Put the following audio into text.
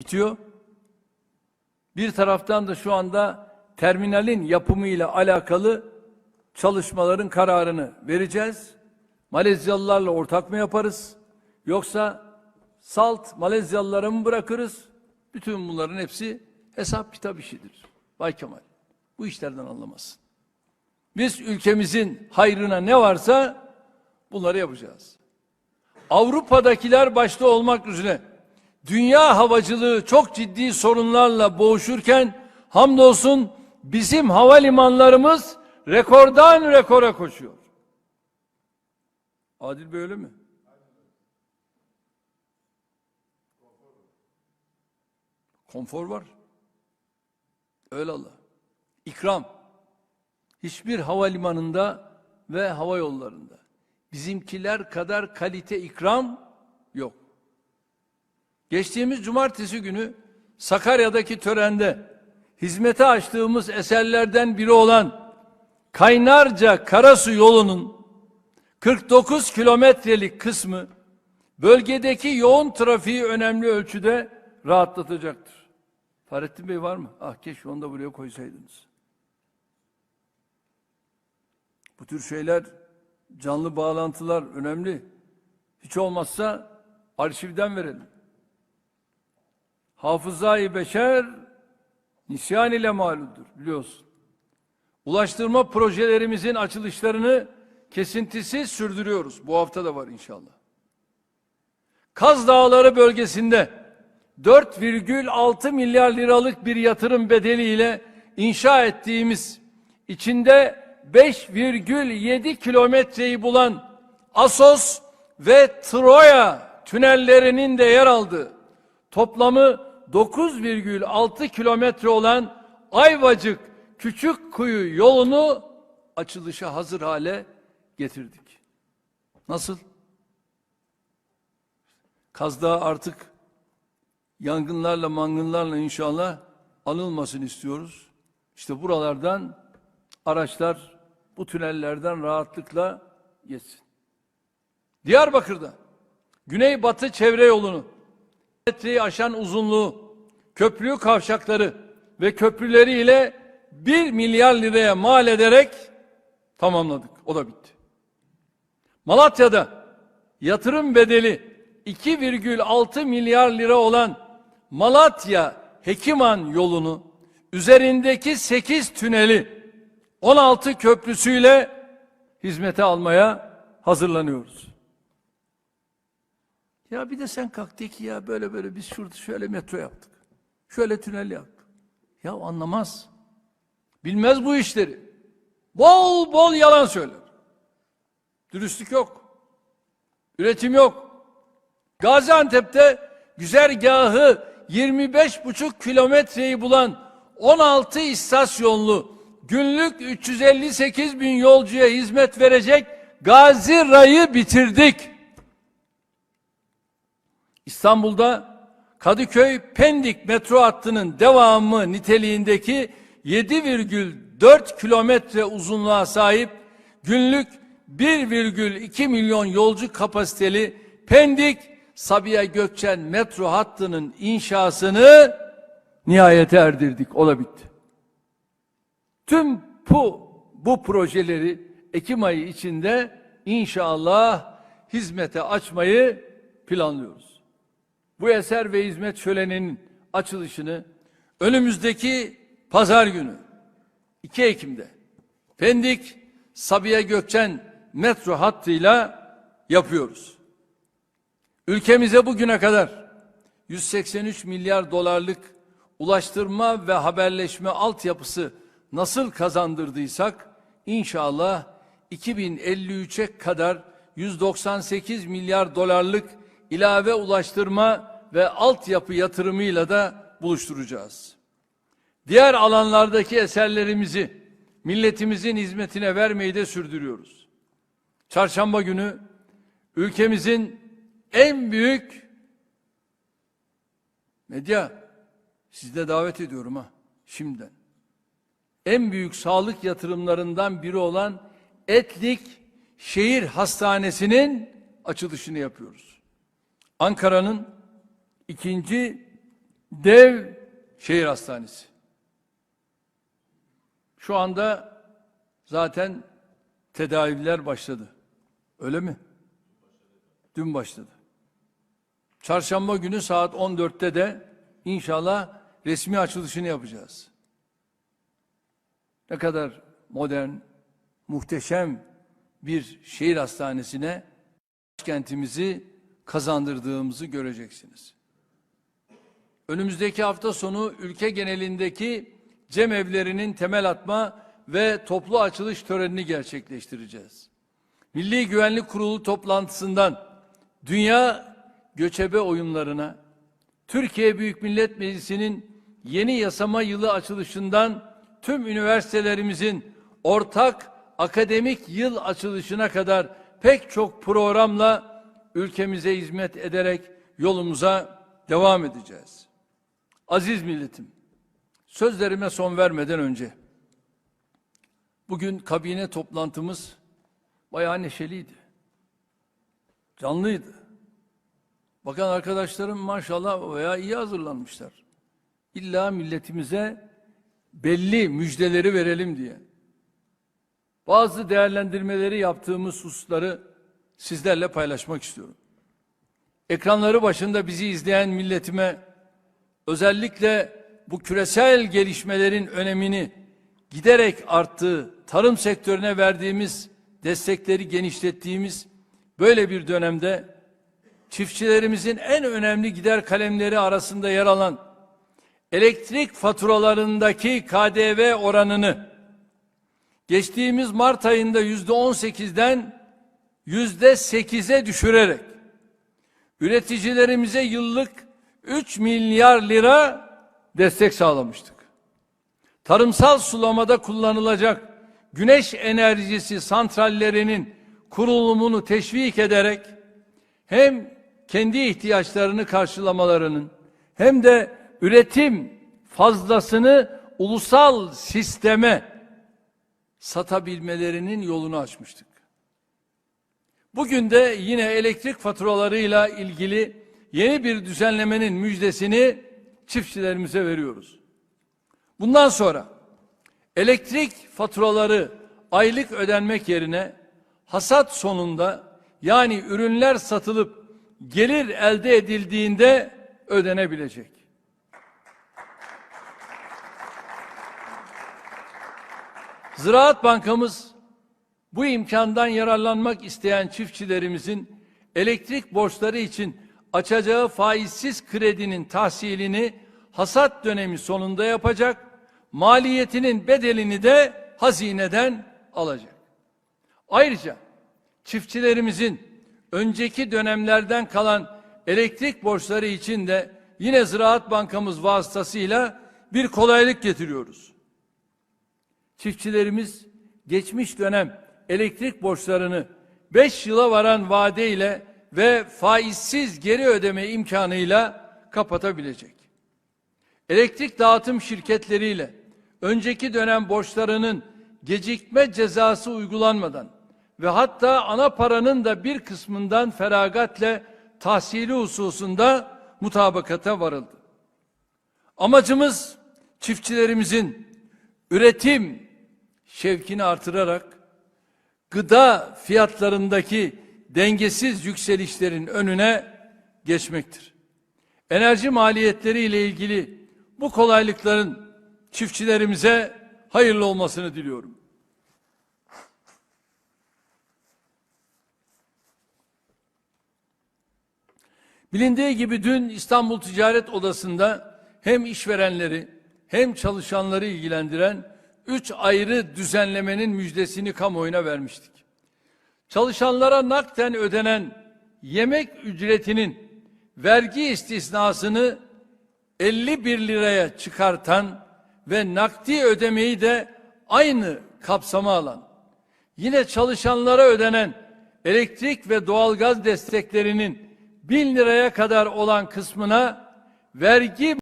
bitiyor. Bir taraftan da şu anda terminalin yapımıyla alakalı çalışmaların kararını vereceğiz. Malezyalılarla ortak mı yaparız? Yoksa salt Malezyalılara mı bırakırız? Bütün bunların hepsi hesap kitap işidir. Bay Kemal, bu işlerden anlamazsın. Biz ülkemizin hayrına ne varsa bunları yapacağız. Avrupa'dakiler başta olmak üzere dünya havacılığı çok ciddi sorunlarla boğuşurken hamdolsun bizim havalimanlarımız rekordan rekora koşuyor. Adil böyle mi? Konfor var. Öyle Allah. İkram. Hiçbir havalimanında ve hava yollarında bizimkiler kadar kalite ikram yok. Geçtiğimiz cumartesi günü Sakarya'daki törende hizmete açtığımız eserlerden biri olan Kaynarca Karasu yolunun 49 kilometrelik kısmı bölgedeki yoğun trafiği önemli ölçüde rahatlatacaktır. Fahrettin Bey var mı? Ah keşke onu da buraya koysaydınız. Bu tür şeyler, canlı bağlantılar önemli. Hiç olmazsa arşivden verelim. Hafızayı beşer nisyan ile malumdur biliyorsun. Ulaştırma projelerimizin açılışlarını kesintisiz sürdürüyoruz. Bu hafta da var inşallah. Kaz Dağları bölgesinde 4,6 milyar liralık bir yatırım bedeliyle inşa ettiğimiz içinde 5,7 kilometreyi bulan Asos ve Troya tünellerinin de yer aldığı toplamı 9,6 kilometre olan Ayvacık Küçük Kuyu yolunu açılışa hazır hale getirdik. Nasıl? Kazdağ artık yangınlarla mangınlarla inşallah anılmasın istiyoruz. İşte buralardan araçlar bu tünellerden rahatlıkla geçsin. Diyarbakır'da Güneybatı çevre yolunu metreyi aşan uzunluğu, köprü kavşakları ve köprüleriyle 1 milyar liraya mal ederek tamamladık. O da bitti. Malatya'da yatırım bedeli 2,6 milyar lira olan Malatya Hekiman yolunu üzerindeki 8 tüneli 16 köprüsüyle hizmete almaya hazırlanıyoruz. Ya bir de sen kalk de ki ya böyle böyle biz şurada şöyle metro yaptık. Şöyle tünel yaptık. Ya anlamaz. Bilmez bu işleri. Bol bol yalan söyler. Dürüstlük yok. Üretim yok. Gaziantep'te güzergahı 25,5 kilometreyi bulan 16 istasyonlu günlük 358 bin yolcuya hizmet verecek Gazi Ray'ı bitirdik. İstanbul'da Kadıköy Pendik metro hattının devamı niteliğindeki 7,4 kilometre uzunluğa sahip günlük 1,2 milyon yolcu kapasiteli Pendik Sabiha Gökçen metro hattının inşasını nihayete erdirdik. O da bitti. Tüm bu, bu projeleri Ekim ayı içinde inşallah hizmete açmayı planlıyoruz. Bu eser ve hizmet şöleninin açılışını önümüzdeki pazar günü 2 Ekim'de Pendik Sabiha Gökçen metro hattıyla yapıyoruz. Ülkemize bugüne kadar 183 milyar dolarlık ulaştırma ve haberleşme altyapısı nasıl kazandırdıysak inşallah 2053'e kadar 198 milyar dolarlık ilave ulaştırma ve altyapı yatırımıyla da buluşturacağız. Diğer alanlardaki eserlerimizi milletimizin hizmetine vermeyi de sürdürüyoruz. Çarşamba günü ülkemizin en büyük medya sizde davet ediyorum ha şimdiden. En büyük sağlık yatırımlarından biri olan Etlik Şehir Hastanesi'nin açılışını yapıyoruz. Ankara'nın ikinci dev şehir hastanesi. Şu anda zaten tedaviler başladı. Öyle mi? Dün başladı. Çarşamba günü saat 14'te de inşallah resmi açılışını yapacağız. Ne kadar modern, muhteşem bir şehir hastanesine kentimizi kazandırdığımızı göreceksiniz. Önümüzdeki hafta sonu ülke genelindeki cem evlerinin temel atma ve toplu açılış törenini gerçekleştireceğiz. Milli Güvenlik Kurulu toplantısından Dünya Göçebe Oyunlarına, Türkiye Büyük Millet Meclisi'nin yeni yasama yılı açılışından tüm üniversitelerimizin ortak akademik yıl açılışına kadar pek çok programla ülkemize hizmet ederek yolumuza devam edeceğiz. Aziz milletim, sözlerime son vermeden önce bugün kabine toplantımız bayağı neşeliydi. Canlıydı. Bakan arkadaşlarım maşallah veya iyi hazırlanmışlar. İlla milletimize belli müjdeleri verelim diye. Bazı değerlendirmeleri yaptığımız hususları sizlerle paylaşmak istiyorum. Ekranları başında bizi izleyen milletime özellikle bu küresel gelişmelerin önemini giderek arttığı, tarım sektörüne verdiğimiz destekleri genişlettiğimiz böyle bir dönemde çiftçilerimizin en önemli gider kalemleri arasında yer alan elektrik faturalarındaki KDV oranını geçtiğimiz Mart ayında yüzde on sekizden yüzde sekize düşürerek üreticilerimize yıllık 3 milyar lira destek sağlamıştık. Tarımsal sulamada kullanılacak güneş enerjisi santrallerinin kurulumunu teşvik ederek hem kendi ihtiyaçlarını karşılamalarının hem de üretim fazlasını ulusal sisteme satabilmelerinin yolunu açmıştık. Bugün de yine elektrik faturalarıyla ilgili yeni bir düzenlemenin müjdesini çiftçilerimize veriyoruz. Bundan sonra elektrik faturaları aylık ödenmek yerine hasat sonunda yani ürünler satılıp gelir elde edildiğinde ödenebilecek. Ziraat Bankamız bu imkandan yararlanmak isteyen çiftçilerimizin elektrik borçları için açacağı faizsiz kredinin tahsilini hasat dönemi sonunda yapacak, maliyetinin bedelini de hazineden alacak. Ayrıca çiftçilerimizin önceki dönemlerden kalan elektrik borçları için de yine Ziraat Bankamız vasıtasıyla bir kolaylık getiriyoruz. Çiftçilerimiz geçmiş dönem elektrik borçlarını 5 yıla varan vadeyle ve faizsiz geri ödeme imkanıyla kapatabilecek. Elektrik dağıtım şirketleriyle önceki dönem borçlarının gecikme cezası uygulanmadan ve hatta ana paranın da bir kısmından feragatle tahsili hususunda mutabakata varıldı. Amacımız çiftçilerimizin üretim şevkini artırarak gıda fiyatlarındaki dengesiz yükselişlerin önüne geçmektir. Enerji maliyetleri ile ilgili bu kolaylıkların çiftçilerimize hayırlı olmasını diliyorum. Bilindiği gibi dün İstanbul Ticaret Odası'nda hem işverenleri hem çalışanları ilgilendiren üç ayrı düzenlemenin müjdesini kamuoyuna vermiştik. Çalışanlara nakden ödenen yemek ücretinin vergi istisnasını 51 liraya çıkartan ve nakdi ödemeyi de aynı kapsama alan, yine çalışanlara ödenen elektrik ve doğalgaz desteklerinin 1000 liraya kadar olan kısmına vergi